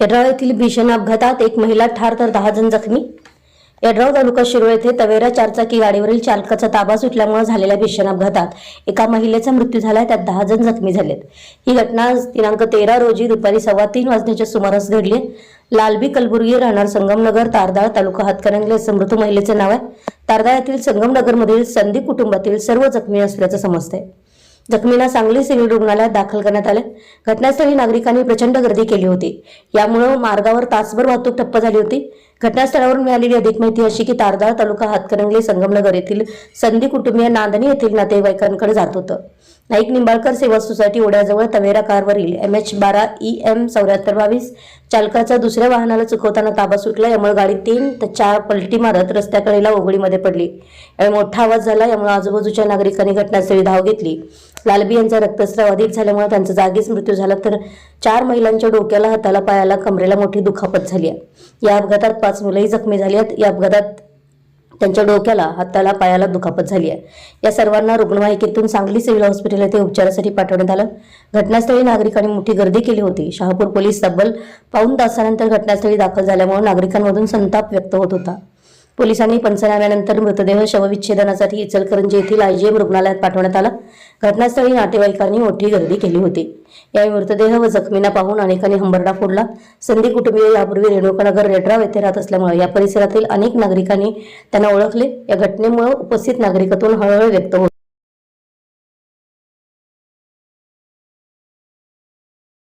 यड्राव येथील भीषण अपघातात एक महिला ठार तर दहा जण जखमी. यड्राव तालुका शिरोळ येथे तवेरा चारचाकी गाडीवरील चालकाचा ताबा सुटल्यामुळे झालेल्या भीषण अपघातात एका महिलेचा मृत्यू झालाय त्यात दहा जण जखमी झालेत. ही घटना दिनांक तेरा रोजी दुपारी सव्वा तीन वाजण्याच्या सुमारास घडली. लालबी कलबुर्गी राहणार संगमनगर तारदाळ तालुका हातकणंगले असं मृत महिलेचे नाव आहे. तारदाळ येथील संगमनगरमधील संधी कुटुंबातील सर्व जखमी असल्याचं समजतंय. जखमींना सांगली सिव्हिल रुग्णालयात दाखल करण्यात आले. घटनास्थळी नागरिकांनी प्रचंड गर्दी केली होती. यामुळे मार्गावर तासभर वाहतूक ठप्प झाली होती. घटनास्थळावरून मिळालेली अधिक माहिती अशी की तारदाळ तालुका हातकणंगले संगमनगर येथील संधी कुटुंबीय नांदणी येथील नातेवाईकांकडे जात होतं. नाईक निंबाळकर सेवा सोसायटी ओढ्याजवळ तवेरा कारवरील एम एच बारा ई एम चौऱ्याहत्तर बावीस चालकाचा दुसऱ्या वाहनाला चुकवताना ताबा सुटला. यामुळे गाडी तीन तर चार पलटी मारत रस्त्याकडेला ओघडीमध्ये पडली. यामुळे मोठा आवाज झाला. यामुळे आजूबाजूच्या नागरिकांनी घटनास्थळी धाव घेतली. लालबी यांचा रक्तस्राव अधिक झाल्यामुळे त्यांचा जागीच मृत्यू झाला. तर चार महिलांच्या डोक्याला हाताला पायाला कमरेला मोठी दुखापत झाली आहे. या अपघातात पाच मुलंही जखमी झाली आहेत. या अपघातात त्यांच्या डोक्याला हाताला पायाला दुखापत झाली आहे. या सर्वांना रुग्णवाहिकेतून सांगली सिव्हिल हॉस्पिटल येथे उपचारासाठी पाठवण्यात आलं. घटनास्थळी नागरिकांनी मोठी गर्दी केली होती. शहापूर पोलीस तब्बल पाऊण तासानंतर घटनास्थळी दाखल झाल्यामुळे नागरिकांमधून संताप व्यक्त होत होता. पोलिसांनी पंचनाम्यानंतर मृतदेह शवविच्छेदनासाठी इचलकरंजी येथील आयजीएम रुग्णालयात पाठवण्यात आला. घटनास्थळी नातेवाईकांनी मोठी गर्दी केली होती. यावेळी मृतदेह व जखमींना पाहून अनेकांनी हंबरडा फोडला. संधी कुटुंबीय यापूर्वी रेणुकानगर रेड्राव येथे राहत असल्यामुळे या परिसरातील अनेक नागरिकांनी त्यांना ओळखले. या घटनेमुळे उपस्थित नागरिकातून हळहळ व्यक्त होत